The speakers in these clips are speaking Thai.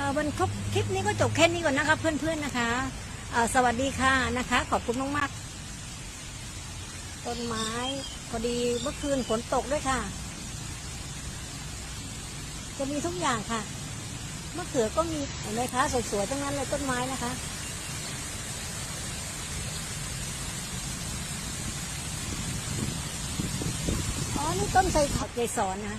อ่อวันครบคลิปนี้ก็จบแค่นี้ก่อนนะคะ เพื่อนๆนะคะสวัสดีค่ะนะคะ ขอบคุณมากๆต้นไม้พอดีเมื่อคืนฝนตกด้วยค่ะ จะมีทุกอย่างค่ะมะเขือก็มีเห็นไหมคะสวยๆทั้งนั้นเลยต้นไม้นะคะอ๋อนี่ต้นไทรผักเกสรนะ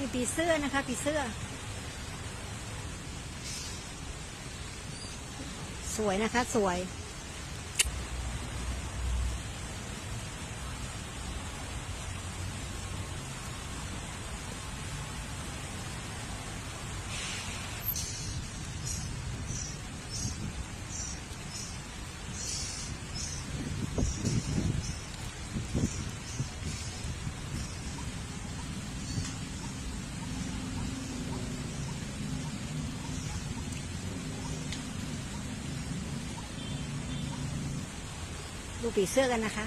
มีปีเสื้อนะคะปีเสื้อ สวยนะคะ สวย ดูปีเสื้อกันนะคะ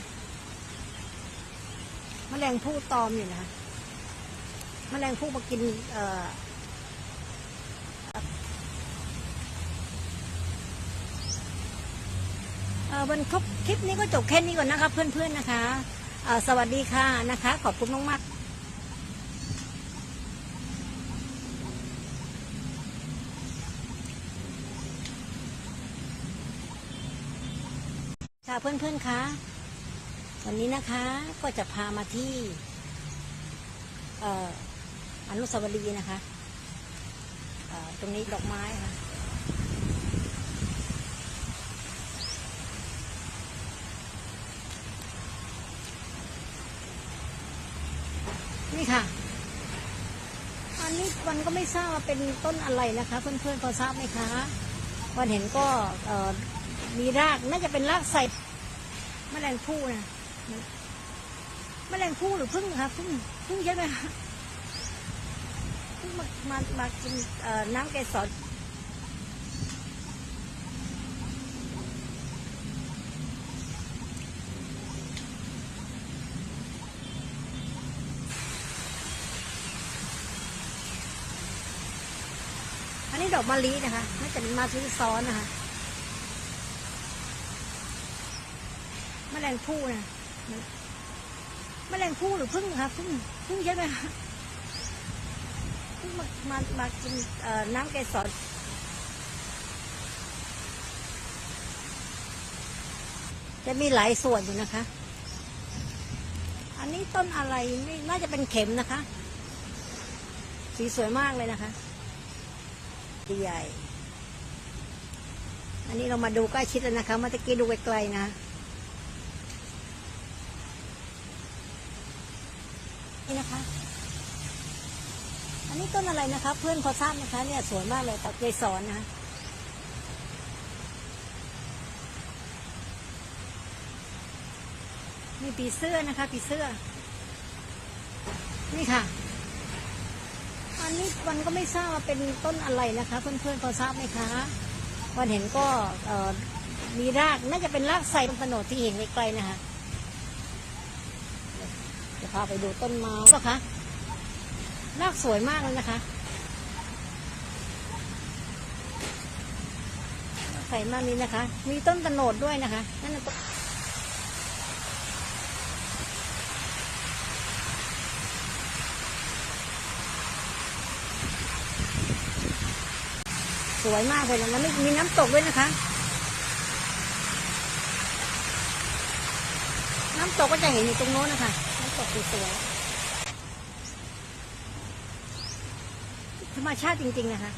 มแมลงผู้ตอมอยู่นะคะมแมลงผู้มากิน เอ่อเออวันครบคลิปนี้ก็จบแค่นี้ก่อนนะคะ เพื่อนๆนะคะ สวัสดีค่ะนะคะ ขอบคุณมากๆ ค่ะเพื่อนๆคะวันนี้นะคะก็จะพามาที่เอ่ออนุสาวรีย์นะคะเอ่อตรงนี้ดอกไม้ค่ะนี่ค่ะ อันนี้วันก็ไม่ทราบว่าเป็นต้นอะไรนะคะ เพื่อนๆพอทราบไหมคะวันเห็นก็เอ่อ มีรากน่าจะเป็นรากใส่แมลงผู้นะแมลงผู้หรือพึ่งคะพึ่งพึ่งใช่ไหมคะพึ่งมามามากินน้ำเกสรอันนี้ดอกมะลินะคะน่าจะเป็นมาซื้อซ้อนนะคะ แมลงผู้นะแมลงผู้หรือพึ่งคะพึ่งพึ่งใช่ไหมคะพึ่งมามามากินเอ่อน้ำเกสรจะมีหลายส่วนอยู่นะคะ อันนี้ต้นอะไรไม่น่าจะเป็นเข็มนะคะ สีสวยมากเลยนะคะดีใหญ่ อันนี้เรามาดูใกล้ชิดแล้วนะคะ เมื่อกี้ดูไกลๆนะ นี่นะคะ อันนี้ต้นอะไรนะคะ เพื่อนพอทราบนะคะ เนี่ยสวยมากเลยตับเกสรนะคะมีปีเสื้อนะคะปีเสื้อ นี่ค่ะ อันนี้วันก็ไม่ทราบว่าเป็นต้นอะไรนะคะ เพื่อนๆพอทราบไหมคะวันเห็นก็มีรากน่าจะเป็นรากใส่ต้นโนดที่เห็นไกลๆนะคะ พาไปดูต้นไม้ก็คะรากสวยมากเลยนะคะใส่มากนี้นะคะ มีต้นตะโนดด้วยนะคะ นั่นต้นสวยมากเลยนะแล้วมีน้ำตกด้วยนะคะ น้ำตกก็จะเห็นอยู่ตรงโน้นนะคะ กสวยๆธรรมชาติจริง ๆ นะคะ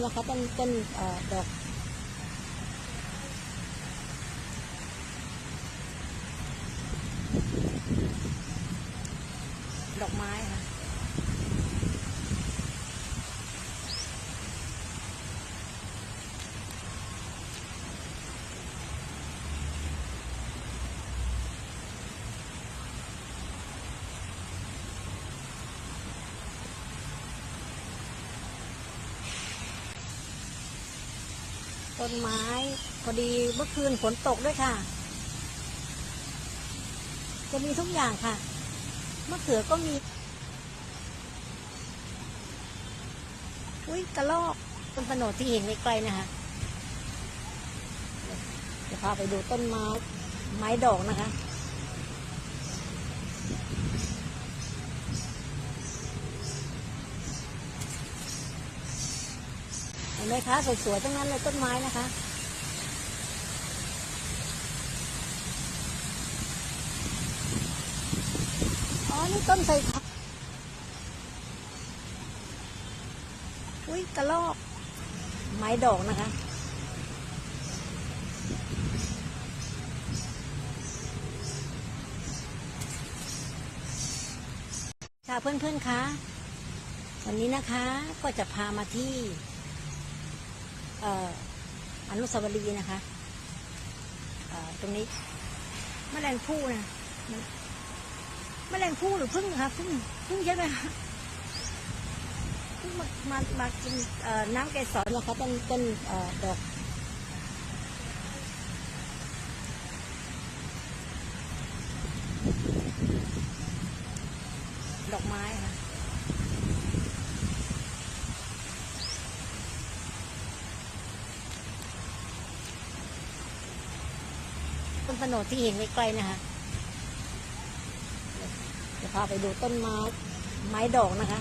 แล้วเขาต้นต้นดอก ต้นไม้ พอดีเมื่อคืนฝนตกด้วยค่ะ จะมีทุกอย่างค่ะมะเขือก็มี อุ้ยกระลอกต้นปะโนดที่เห็นไกลๆนะคะจะพาไปดูต้นไม้ไม้ดอกนะคะ ห็นไหมคะสวยๆทั้งนั้นเลยต้นไม้นะคะอ๋อนี่ต้นไทรครับอุ้ยกระลอก ไม้ดอกนะคะค่ะเพื่อนๆคะวันนี้นะคะก็จะพามาที่ อนุสาวรีย์นะคะตรงนี้แมลงผู้นะมแมลงผู้หรือพึ่งคะพึ่งพึ่งใช่ไหมคะพึ่งมามามากินน้ำเกสรนะคะต้นต้นเอ่อดอกดอกไม้ค่ะ ต้นปนดที่เห็นไกลๆนะคะเดี๋ยวพาไปดูต้นไม้ไม้ดอกนะคะ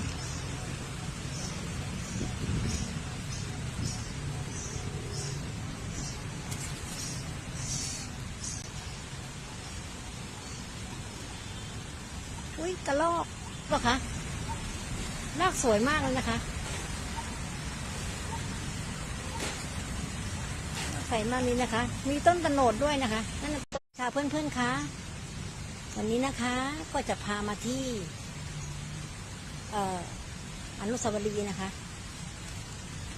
อุ้ยกระลอกปะคะรากสวยมากเลยนะคะ ใส่มากนี้นะคะ มีต้นตะโนดด้วยนะคะนั่นน่ะค่ะเพื่อนๆคะวันนี้นะคะก็จะพามาที่เอ่ออนุสาวรีย์นะคะ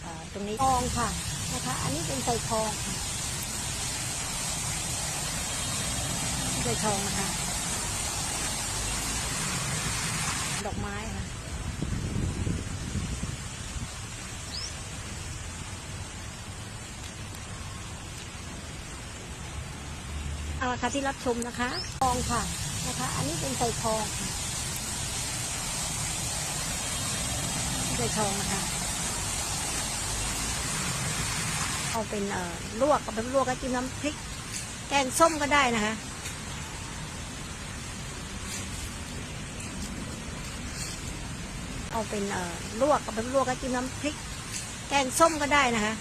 เอ่อตรงนี้ทองค่ะนะคะ อันนี้เป็นใส่ทองค่ะใส่ทองนะคะ ดอกไม้ค่ะ เอาละค่ะที่รับชมนะคะทองค่ะนะคะ อันนี้เป็นใส่ทองใส่ทองนะคะเอาเป็นเอ่อลวกเอาไปลวกก็จิ้มน้ำพริก แกงส้มก็ได้นะคะเอาเป็นเอ่อลวกเอาไปลวกก็จิ้มน้ำพริก แกงส้มก็ได้นะคะ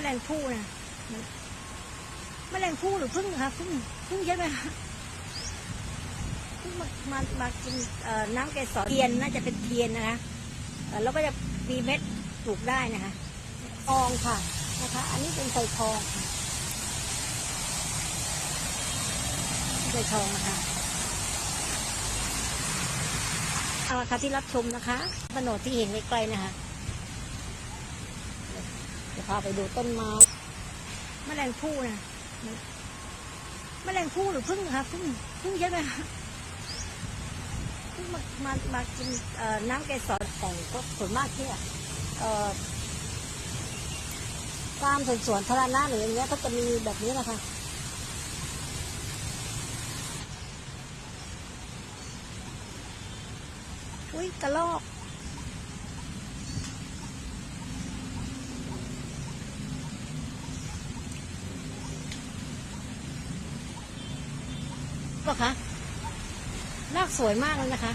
แมลงผู้นะมแมลงผู้หรือพึ่งคะพึ่งพึ่งใช่ไหมคะพึ่งมามามากินน้ำเกสรเทียนน่าจะเป็นเทียนนะคะแล้วก็จะมีเม็ดปลูกได้นะคะทองค่ะนะคะ อันนี้เป็นใส่ทองใส่ทองนะคะเอาละค่ะที่รับชมนะคะถนนที่เห็นไกลๆนะคะ พาไปดูต้นไม้แมลงผู้นะมแมลงผู้หรือพึ่งคะพึ่งพึ่งใช่ไหมคะพึ่งมามามากินน้ำเกสรแต่ก็ส่วนมากที่อ่อตามสวนสวนธารณะหรืออย่างเงี้ยก็จะมีแบบนี้นะคะอุ้ยกระลอก ปะคะรากสวยมากเลยนะคะ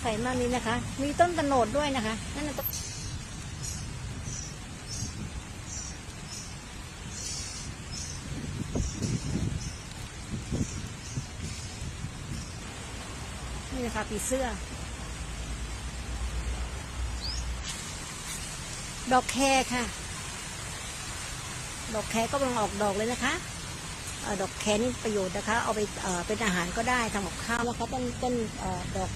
ใส่มากนี้นะคะ มีต้นตะโนดด้วยนะคะ นั่นน่ะต้นนี่นะคะปีเสื้อ ดอกแครค่ะ ดอกแครก็กำลังออกดอกเลยนะคะดอกแครนี่ประโยชน์นะคะ เอาไปเป็นอาหารก็ได้ทำกับข้าวนะคะต้นต้นเอ่อดอก